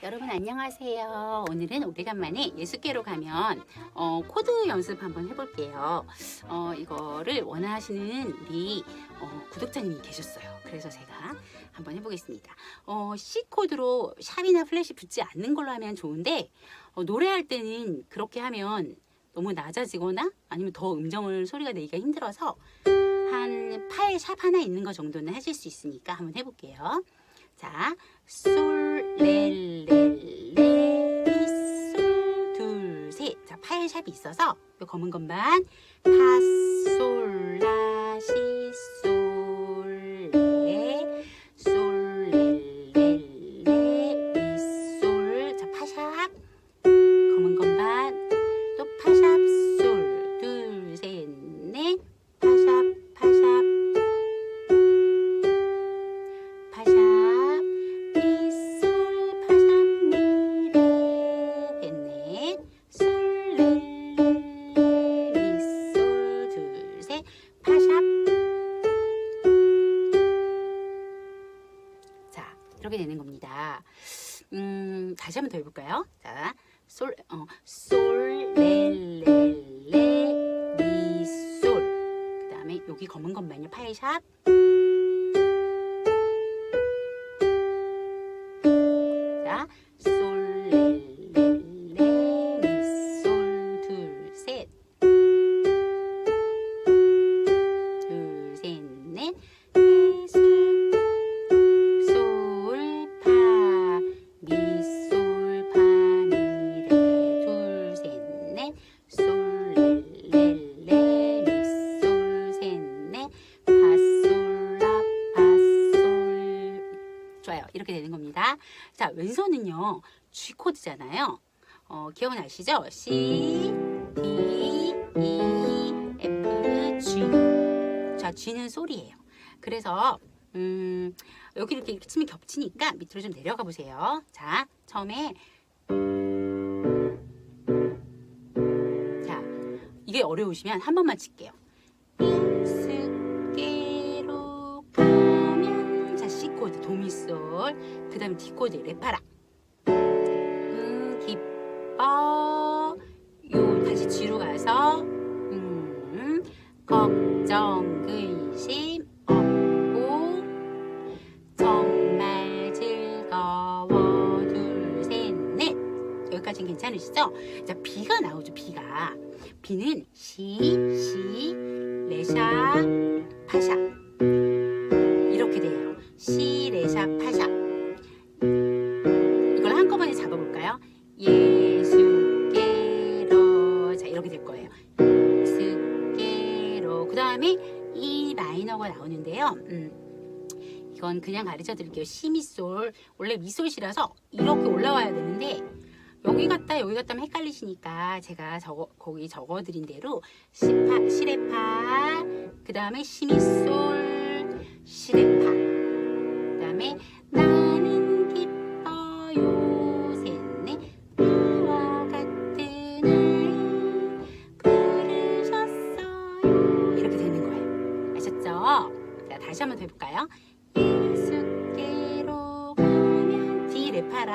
여러분 안녕하세요. 오늘은 오래간만에 예수께로 가면 어, 코드 연습 한번 해볼게요. 어, 이거를 원하시는 우리 어, 구독자님이 계셨어요. 그래서 제가 한번 해보겠습니다. 어, C 코드로 샵이나 플래시 붙지 않는 걸로 하면 좋은데 어, 노래할 때는 그렇게 하면 너무 낮아지거나 아니면 더 음정을 소리가 내기가 힘들어서 한 파에 샵 하나 있는 거 정도는 하실 수 있으니까 한번 해볼게요. 자, 솔, 레, 레, 레, 미, 솔, 둘, 셋. 자, 파일 샵이 있어서 요 검은 것만 파, 솔, 라, 시, 이렇게 되는 겁니다. 음 다시 한번 더 해볼까요? 자 솔 어 솔 레 레 레 미 솔. 그 다음에 여기 검은 것만요. 파이샵. 자, 자, 왼손은요, G 코드잖아요. 어, 기억나시죠? C, D, E, F, G. 자, G는 소리예요. 그래서, 음, 여기 이렇게, 이렇게 치면 겹치니까 밑으로 좀 내려가 보세요. 자, 처음에. 자, 이게 어려우시면 한 번만 칠게요. 도미솔 그 다음 D 코드 레파라. 음 기뻐. 요 다시 G로 가서 음 걱정 근심 없고 정말 즐거워. 둘 셋 넷. 여기까지는 괜찮으시죠? 자 B가 나오죠 B가. B는 시, 시, 레샵, 파샵 이렇게 돼요. 시, 레 샵, 파샵 이걸 한꺼번에 잡아볼까요? 예수께로 자 이렇게 될 거예요. 예수께로 그 다음에 이 마이너가 나오는데요. 음, 이건 그냥 가르쳐 드릴게요. 시, 미, 솔 원래 미솔시라서 이렇게 올라와야 되는데 여기 갔다 여기 갔다 하면 헷갈리시니까 제가 적어 거기 적어 드린 대로 시파 시레파 그 다음에 시미솔 시레파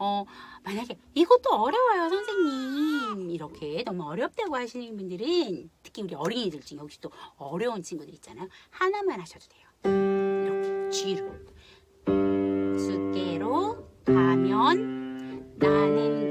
어, 만약에 이것도 어려워요, 선생님. 이렇게 너무 어렵다고 하시는 분들은 특히 우리 어린이들 중에 혹시 또 어려운 친구들 있잖아요. 하나만 하셔도 돼요. 이렇게 G로. 숙계로 가면 나는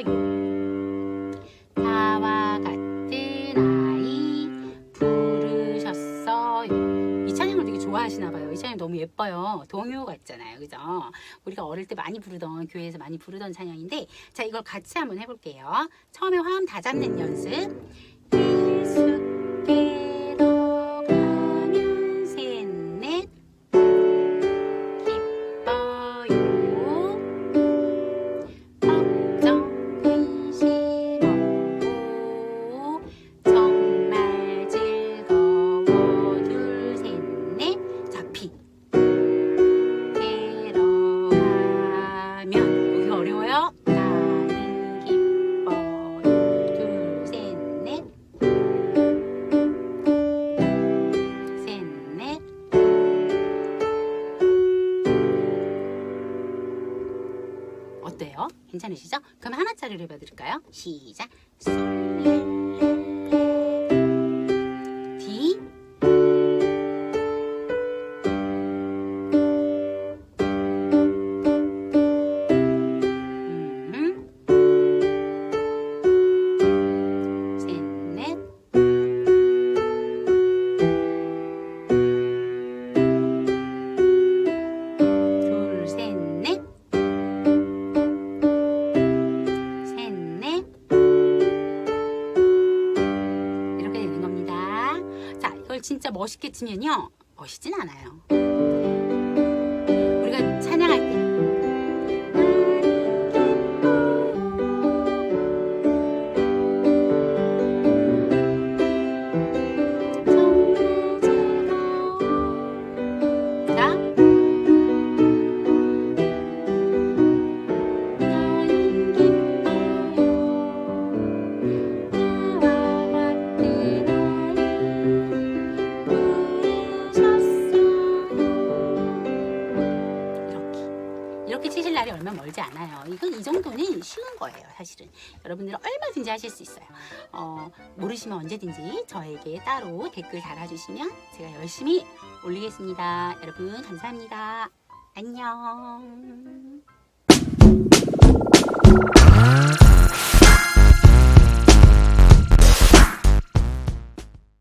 있어요 다와 같은 아이 부르셨어요. 이 찬양을 되게 좋아하시나 봐요. 이 찬양 너무 예뻐요. 동요 같잖아요. 그죠? 우리가 어릴 때 많이 부르던 교회에서 많이 부르던 찬양인데 자, 이걸 같이 한번 해 볼게요. 처음에 화음 다 잡는 연습. 어때요? 괜찮으시죠? 그럼 하나짜리로 해봐드릴까요? 시작 솔레 멋있게 치면요. 멋있진 않아요. 멀지 않아요. 이건 이 정도는 쉬운 거예요 사실은. 여러분들은 얼마든지 하실 수 있어요. 어, 모르시면 언제든지 저에게 따로 댓글 달아주시면 제가 열심히 올리겠습니다. 여러분 감사합니다. 안녕